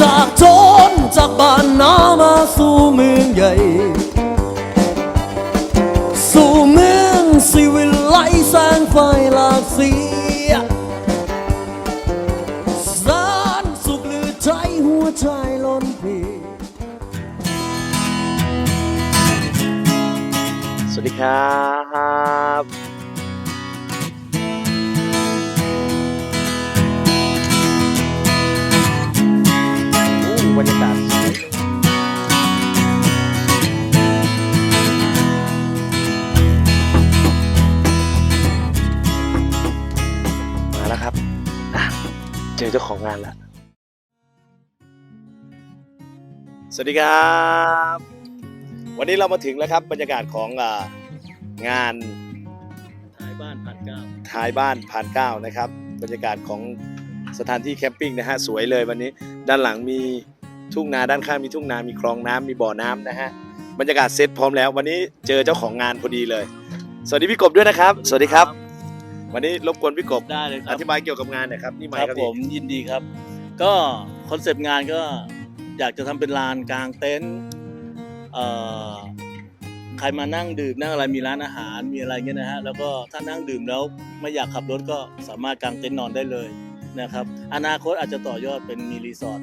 จากโจรจากบ้านนามาสู่เมืองใหญ่ สู่เมืองสิวิไลแสงไฟหลากสีสานสุขหรือใจหัวใจล้นพีสวัสดีครับ บรรยากาศสวยมาแล้วครับอะเจอเจ้าของงานแล้ว สวัสดีครับ วันนี้เรามาถึงแล้วครับ บรรยากาศของอางานท้ายบ้านผ่านเก้าท้ายบ้านผ่านเก้านะครับ บรรยากาศของสถานที่แคมปิ้งนะฮะสวยเลยวันนี้ ด้านหลังมี ทุ่งนาด้านข้างมีทุ่งนา มีคลองน้ำมีบ่อน้ำนะฮะบรรยากาศเซตพร้อมแล้ว วันนี้เจอเจ้าของงานพอดีเลย สวัสดีพี่กบด้วยนะครับ สวัสดีครับ วันนี้รบกวนพี่กบได้เลยคอรับธิบายเกี่ยวกับงานหน่อยครับนี่ไมครัค์บครับผพี่มยินดีครับ ก็คอนเซปต์งานก็อยากจะทำเป็นลานกลางเต็นท์เอ่อใครมานั่งดื่มนั่งอะไรมีร้านอาหารมีอะไรเงี้ยนะฮะแล้วก็ถ้านั่งดื่มแล้วไม่อยากขับรถก็สามารถกางเต็นท์นอนได้เลยนะครับ อนาคตอาจจะต่อยอดเป็นมีรีสอร์ท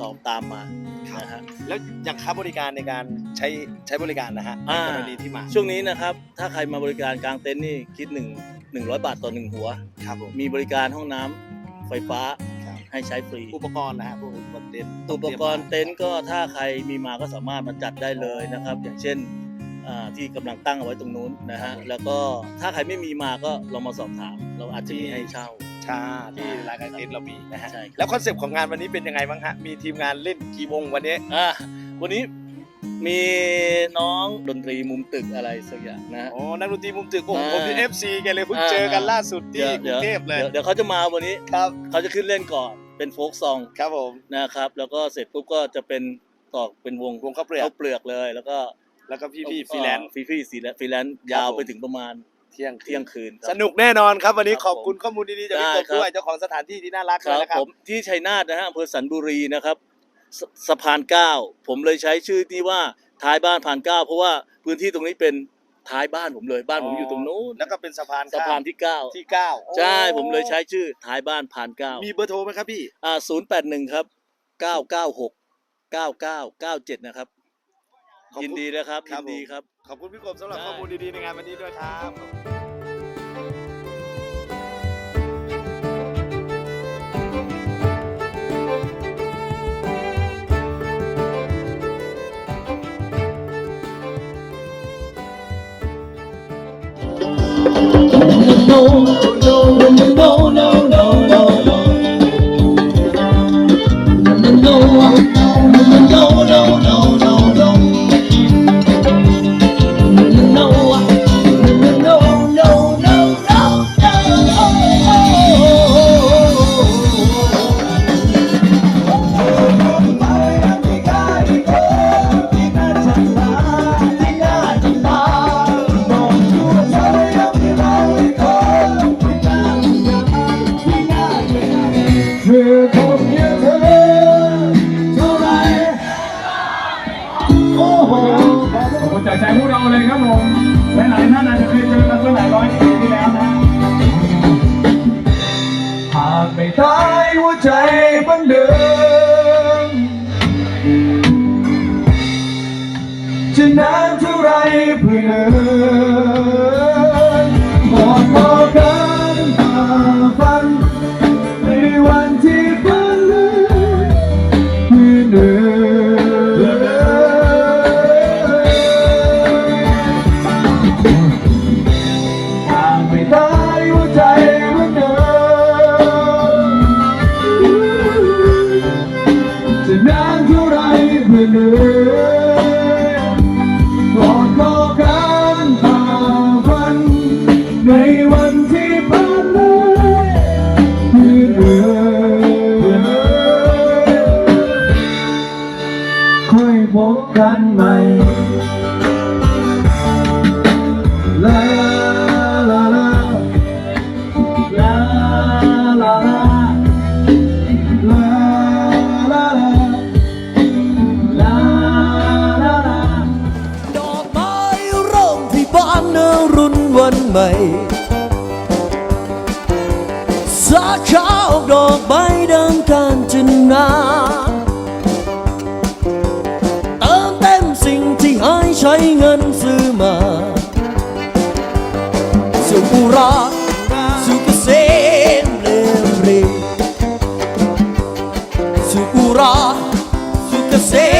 ต่อตามมานะฮะแล้วอย่างค่าบริการในการใช้ใช้บริการนะฮะอ่ากรณีที่มา ช่วงนี้นะครับ ถ้าใครมาบริการกางเต็นท์นี่คิดหนึ่งหนึ่งร้อยบาทต่อหนึ่งหัว ครับผมมีบริการห้องน้ำไฟฟ้าครับให้ใช้ฟรี อุปกรณ์นะฮะพวกอุปกรณ์เต็นท์อุปกรณ์เต็นท์ก็ถ้าใครมีมาก็สามารถมาจัดได้เลยนะครับ อย่างเช่นอ่าที่กำลังตั้งเอาไว้ตรงนู้นนะฮะแล้วก็ถ้าใครไม่มีมาก็ลองมาสอบถาม เราอาจจะมีให้เช่า ชาที่รายการเต็นท์เรามีนะฮะใช่ครับ แล้วคอนเซปต์ของงานวันนี้เป็นยังไงบ้างฮะมีทีมงานเล่นกี่วงวันนี้ อ่าวันนี้มีน้องดนตรีมุมตึกอะไรสักอย่างนะฮะ อ๋อ นักดนตรีมุมตึกโอ้โหอ่าผมเป็นเอฟซีกันเลยเพิ่งอ่า เจอกันล่าสุดที่กรุเดี๋ยวงเทพเลยเดี๋ยวเดี๋ยวเขาจะมาวันนี้ครับเขาจะขึ้นเล่นก่อนเป็นโฟกซองครับผมนะครับ แล้วก็เสร็จปุ๊บก็จะเป็นต่อเป็นวงวงข้าวเปลือกข้าวเปลือกเลย แล้วก็แล้วก็พี่พี่ฟรีแลนซ์ ฟรีฟรีฟรีแลนซ์ยาวไปถึงประมาณ เที่ยงเที่ยงคืนครับ สนุกแน่นอนครับ วันนี้ครับขอบคุณข้อมูลดีๆจากพี่ได้กบครับ ด้วยเจ้าของสถานที่ที่น่ารักคเลยรับนะครัผบมที่ชัยนาทนะฮะอำเภอสันบุรีนะครับสสะพานเก้าผมเลยใช้ชื่อที่ว่าท้ายบ้านผ่านเก้าเพราะว่าพื้นที่ตรงนี้เป็นท้ายบ้านผมเลยบ้านผมอยู่ตรงนู้นแล้วก็เป็นสะพานสะพานที่เก้าที่เก้าใช่ผมเลยใช้ชื่อท้ายบ้านผ่านเก้ามีเบอร์โทรไหมครับพี่ อ่าศูนย์แปดหนึ่งครับเก้าเก้าหกเก้าเก้าเก้าเจ็ดนะครับ ขอบคุณยินดีนะครับครัยิบนดีผมครับ ขอบคุณพี่กบสำหรับได้ข้อมูลดีๆในงานวันนี้ด้วยครับ คือคนเย่างเธอเท่าไรโอ้โหขอบคุณจากใจพวกเราเลยครับผมหลายๆท่านอาจจะเคยเจอกันเมื่อหลายร้อย เาวรุ่นวันใหม่ สาขาออดอกใบดังการจินนาเติมเต็มสิ่งที่หายใช้เงินซื้อมาสุขุราสุขเกษมเลรีสุขุราสุขเกษม